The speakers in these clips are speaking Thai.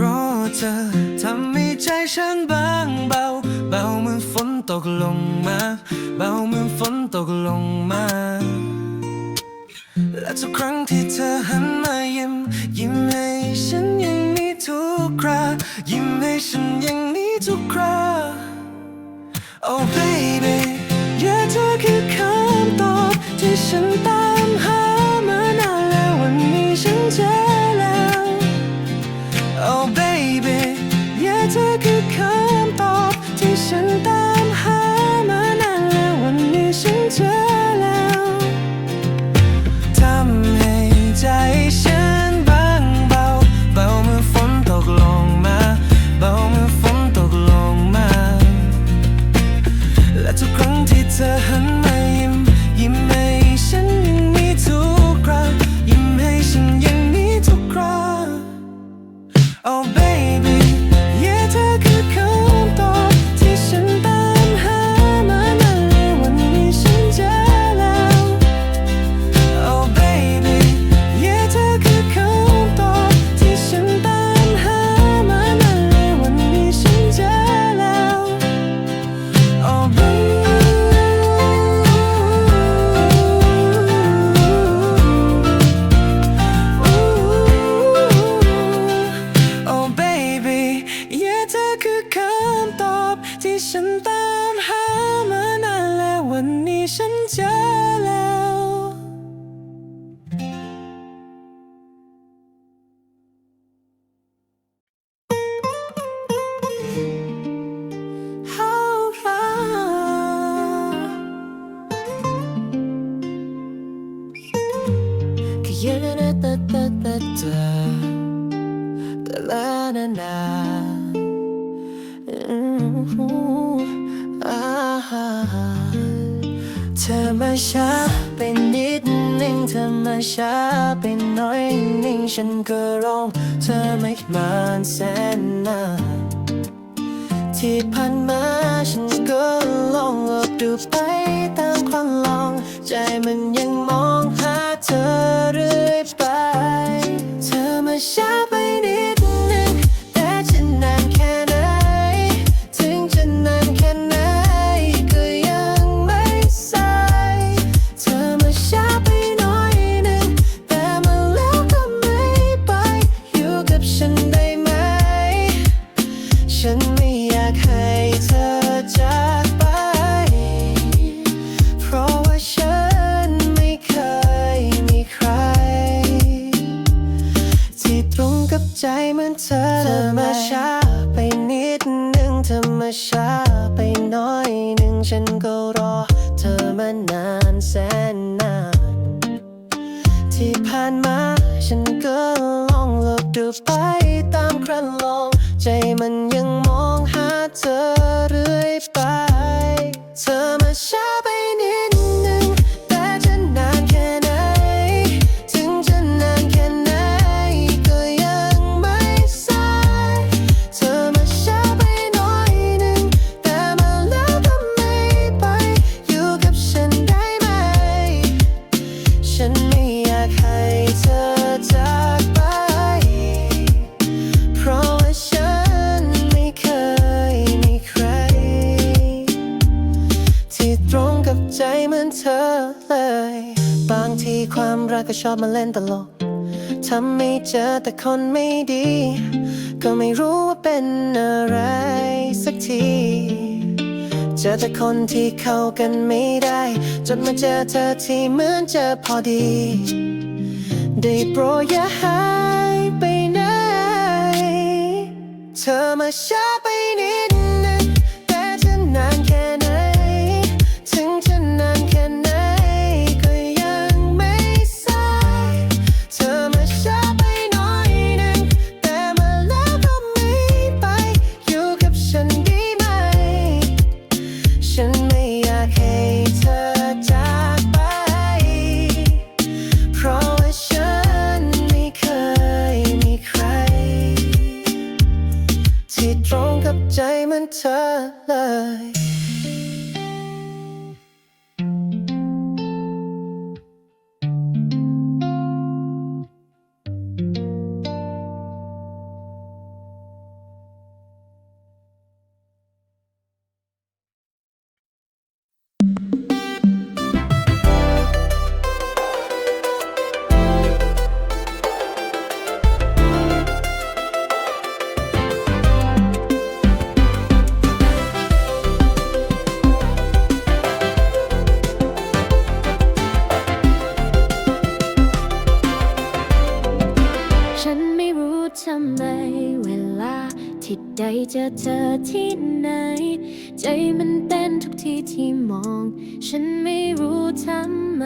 เพราะเธอทำให้ใจฉันบางเบา เบาเหมือนฝนตกลงมา เบาเหมือนฝนตกลงมา และทุกครั้งที่เธอหันมายิ้ม ยิ้มให้ฉันอย่างนี้ทุกครายิ้มให้ฉันอย่างนี้ทุกครา Oh baby อย่าเธอคือคำตอบที่ฉันตา ช้าไปหน่อยนึงฉันก็ร้อง เธอไม่มานแสนนานที่ผ่านมาฉันก็ลองอบดูไปตามความลอง ใจมันยังมองหาเธอ ใจเหมือนเธอเธอมาช้าไปนิดนึงเธอมาช้าไปน้อยหนึ่งฉันก็รอ เธอมานานแสนนาน ที่ผ่านมาฉันก็ลองหลบดูไปตามครันลอง ใจมันยังมองหาเธอ ชอบมาเล่นตลกทำให้เจอแต่คนไม่ดี ก็ไม่รู้ว่าเป็นอะไรสักที เจอแต่คนที่เข้ากันไม่ได้ จนมาเจอเธอที่เหมือนเจอพอดี ได้โปรดอย่าหายไปไหน เธอมาช้าไปนิด จะเจอที่ไหน ใจมันเต้นทุกที่ที่มอง ฉันไม่รู้ทำไม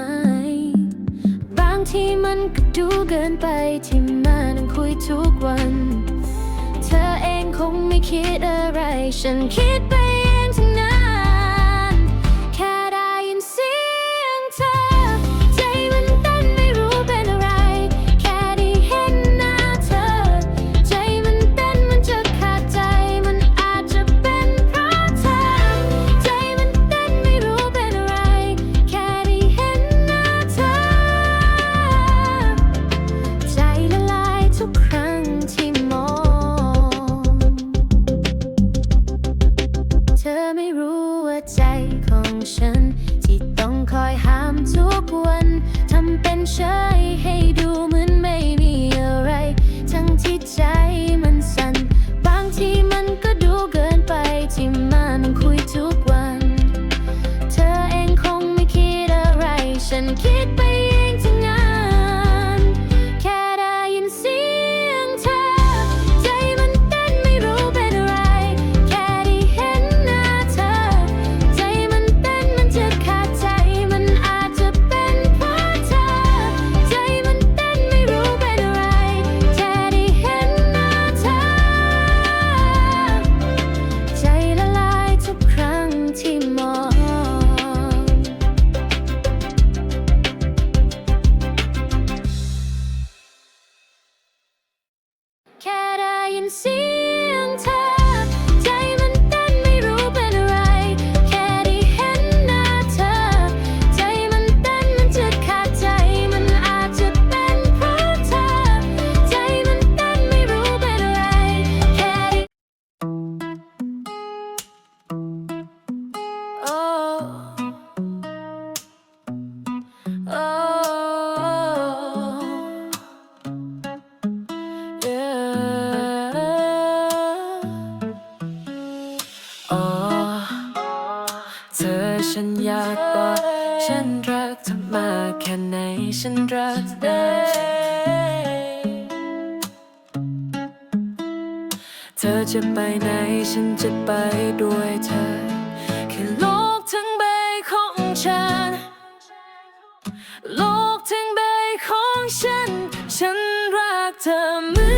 บางทีมันก็ดูเกินไปที่มานั่งคุยทุกวัน เธอเองคงไม่คิดอะไร ฉันคิดไป ไหนฉันจะไปด้วยเธอ แค่โลกทั้งใบของฉัน โลกทั้งใบของฉัน ฉันรักเธอ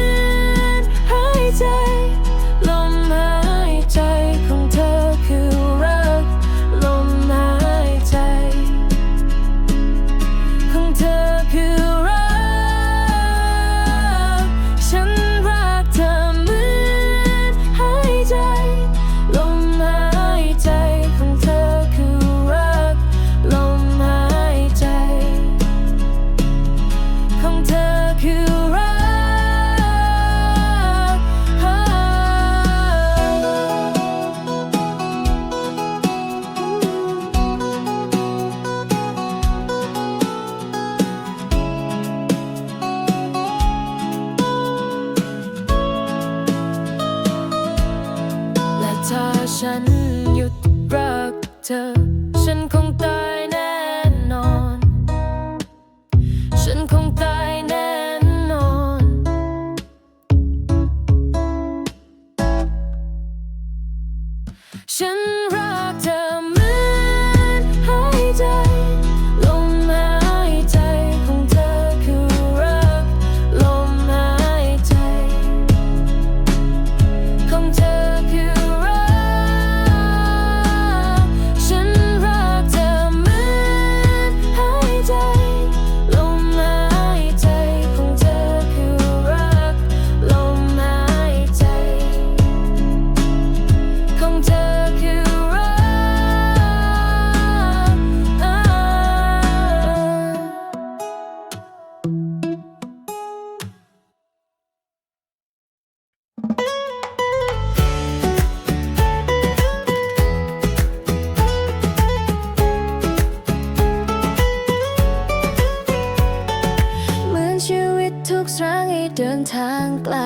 ทางไกล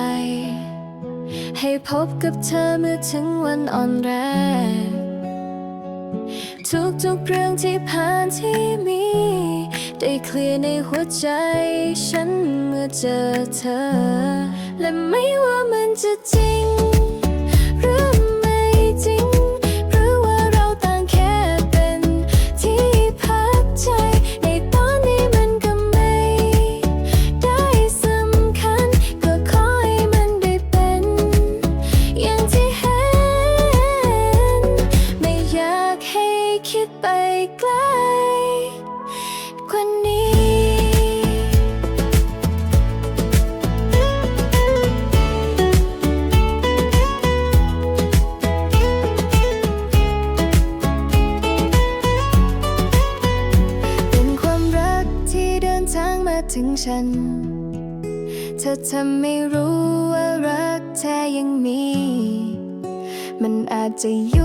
ให้พบกับเธอเมื่อถึงวันอ่อนแรงทุกๆเรื่องที่ผ่านที่มี ได้เคลียร์ในหัวใจ ฉันเมื่อเจอเธอ และไม่ว่ามันจะจริง ธอไม่รู้ว่ารักแท้ยังมี มันอาจจะย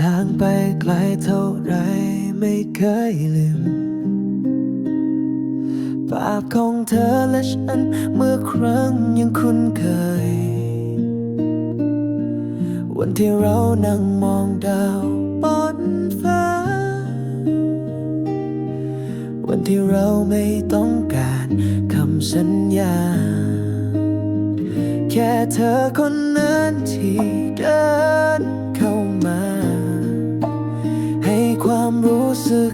ทางไปไกลเท่าไรไม่เคยลืม ภาพของเธอและฉันเมื่อครั้งยังคุ้นเคย วันที่เรานั่งมองดาวบนฟ้า วันที่เราไม่ต้องการคำสัญญา แค่เธอคนนั้นที่เดิน รู้สึก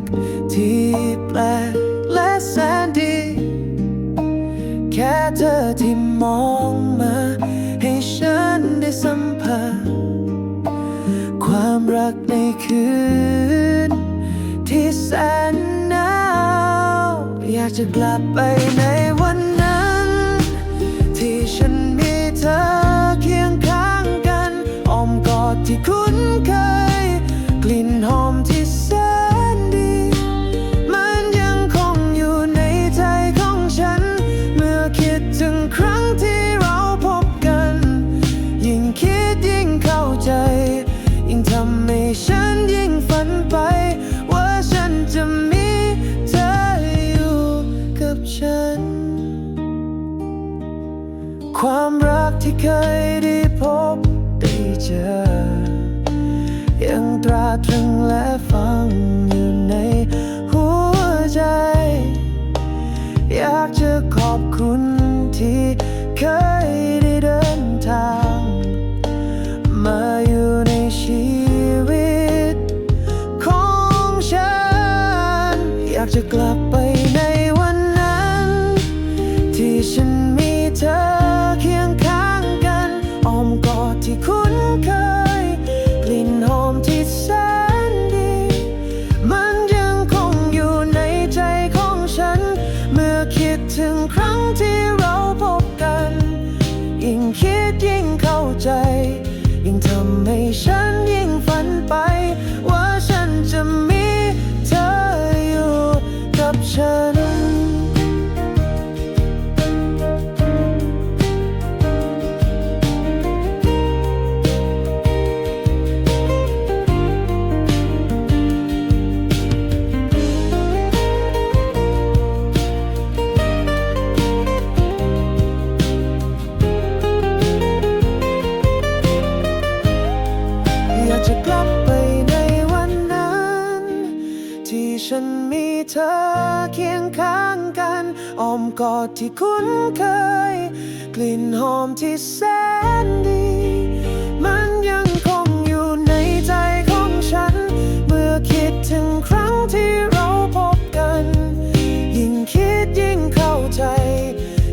ที่แปลกและแสนดี แค่เธอที่มองมา ให้ฉันได้สัมผัสความรักในคืน ที่แสนหนาวอยากจะกลับไปในวันนั้น ที่ฉันมีเธอ เคยได้พบได้เจอ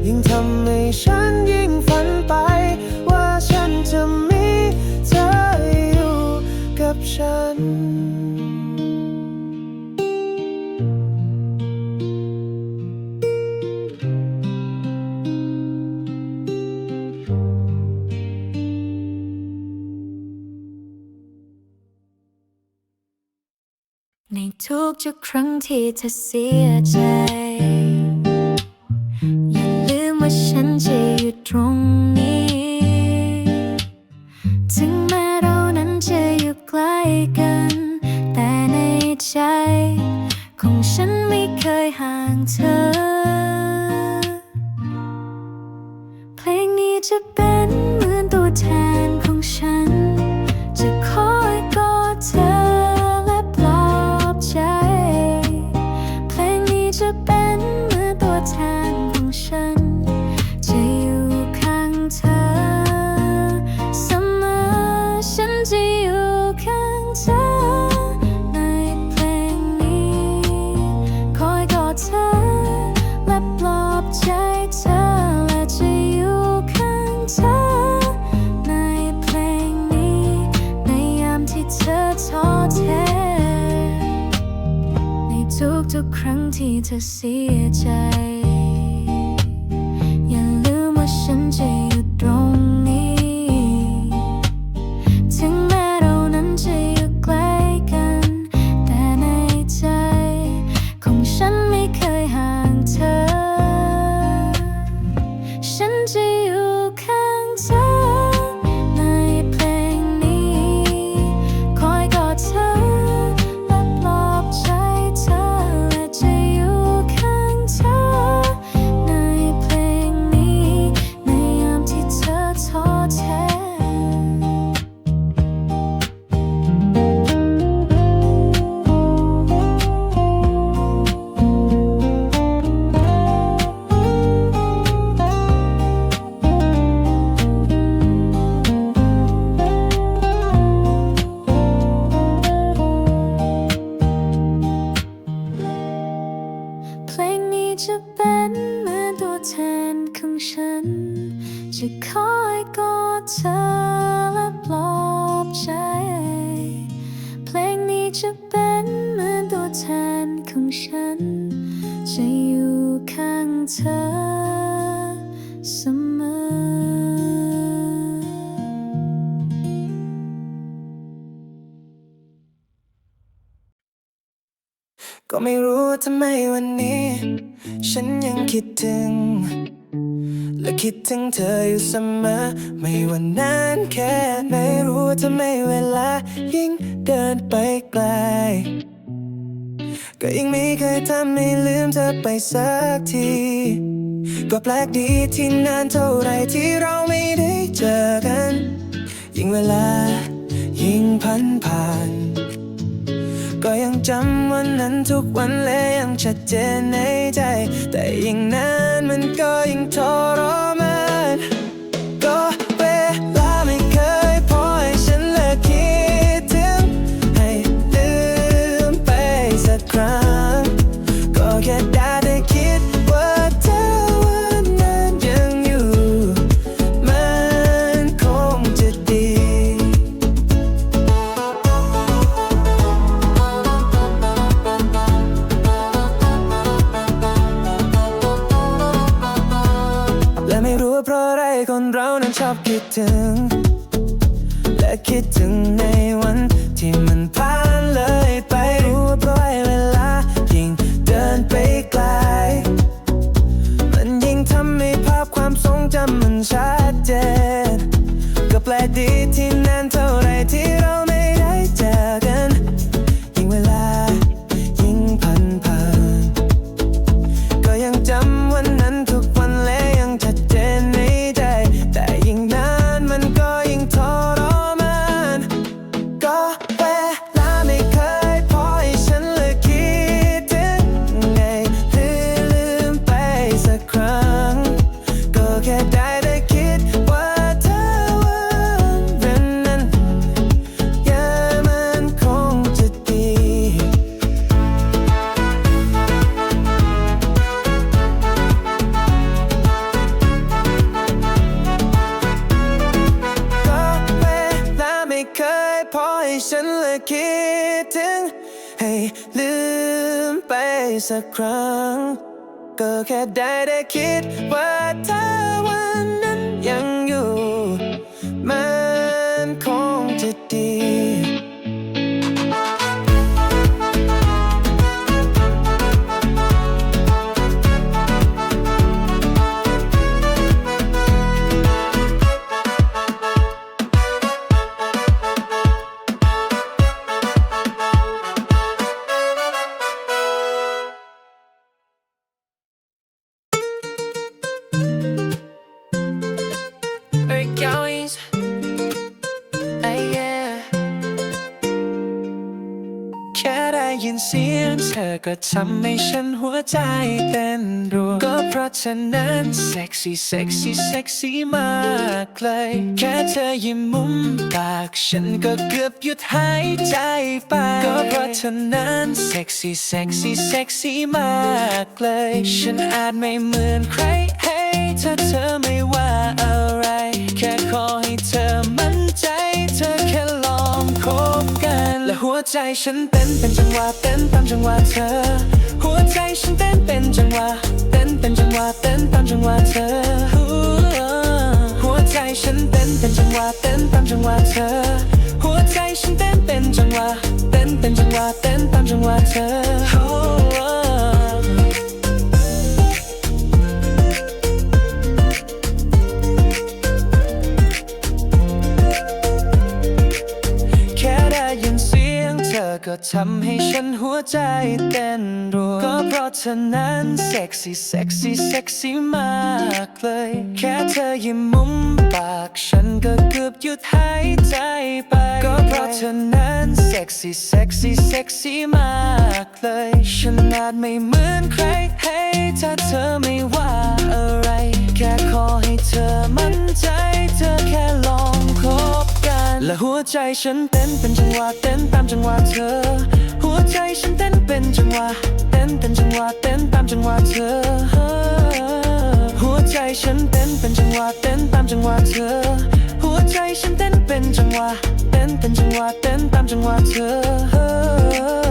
ยิ่งทำให้ฉันยิ่งฝันไป ว่าฉันจะมีเธออยู่กับฉันในทุกๆครั้งที่เธอเสียใจ time. ใจ อย่าลืมว่าฉันจะ ก็ไม่รู้ทำไมวันนี้ ฉันยังคิดถึง และคิดถึงเธออยู่เสมอ ไม่ว่านานแค่ไหนรู้ทำไมเวลา ยิ่งเดินไปไกล ก็ยังไม่เคยทำให้ลืมเธอไปสักทีก็แปลกดีที่นานเท่าไรที่เราไม่ได้เจอกัน ยิ่งเวลายิ่งพันผ่าน จำวันนั้นทุกวันและยังชัดเจนในใจ แต่ยิ่งนานมันก็ยิ่งทรมานก็เวลาไม่เคยพอให้ฉันเลิกคิดถึงให้ลืมไปสักครั้ง คิดถึง ให้ลืมไปสักครั้ง ก็แค่ได้ได้คิดว่าเธอวัน ยินเสียงเธอก็ทำให้ฉันหัวใจเต้นรัวก็เพราะเธอนั้นเซ็กซี่เซ็กซี่เซ็กซี่มากเลยแค่เธอยิ้มมุมปากฉันก็เกือบหยุดหายใจไป ก็เพราะเธอนั้นเซ็กซี่เซ็กซี่เซ็กซี่มากเลย ฉันอาจไม่เหมือนใครให้ถ้าเธอไม่ว่าอะไร แค่ขอให้เธอมั่นใจ วใจฉันเต้นเป็นจังหวะเต้นตามจังหวะเธอ หัวใจฉันเต้นเป็นจังหวะเต้นเป็นจังหวะเต้นตามจังหวะเธอ หัวใจฉันเต้นเป็นจังหวะเต้นตามจังหวะเธอ หัวใจฉันเต้นเป็นจังหวะเต้นเป็นจังหวะเต้นตามจังหวะเธอำให้ฉันหัวใจเต้นรัว ก็เพราะเธอนั้นเซ็กซี่เซ็กซี่เซ็กซี่มากเลย แค่เธอยิ้มมุมปาก ฉันก็เกือบหยุดหายใจไป ก็เพราะเธอนั้นเซ็กซี่เซ็กซี่เซ็กซี่มากเลย ฉันอาจไม่เหมือนใครให้ถ้าเธอไม่ว่าอะไร แค่ขอให้เธอมั่นใจ เธอแค่ลอง หัวใจฉันเต้นเป็นจังหวะเต้นตามจังหวะเธอ หัวใจฉันเต้นเป็นจังหวะเต้นเป็นจังหวะเต้นตามจังหวะเธอ หัวใจฉันเต้นเป็นจังหวะเต้นตามจังหวะเธอ หัวใจฉันเต้นเป็นจังหวะเต้นเป็นจังหวะเต้นตามจังหวะเธอ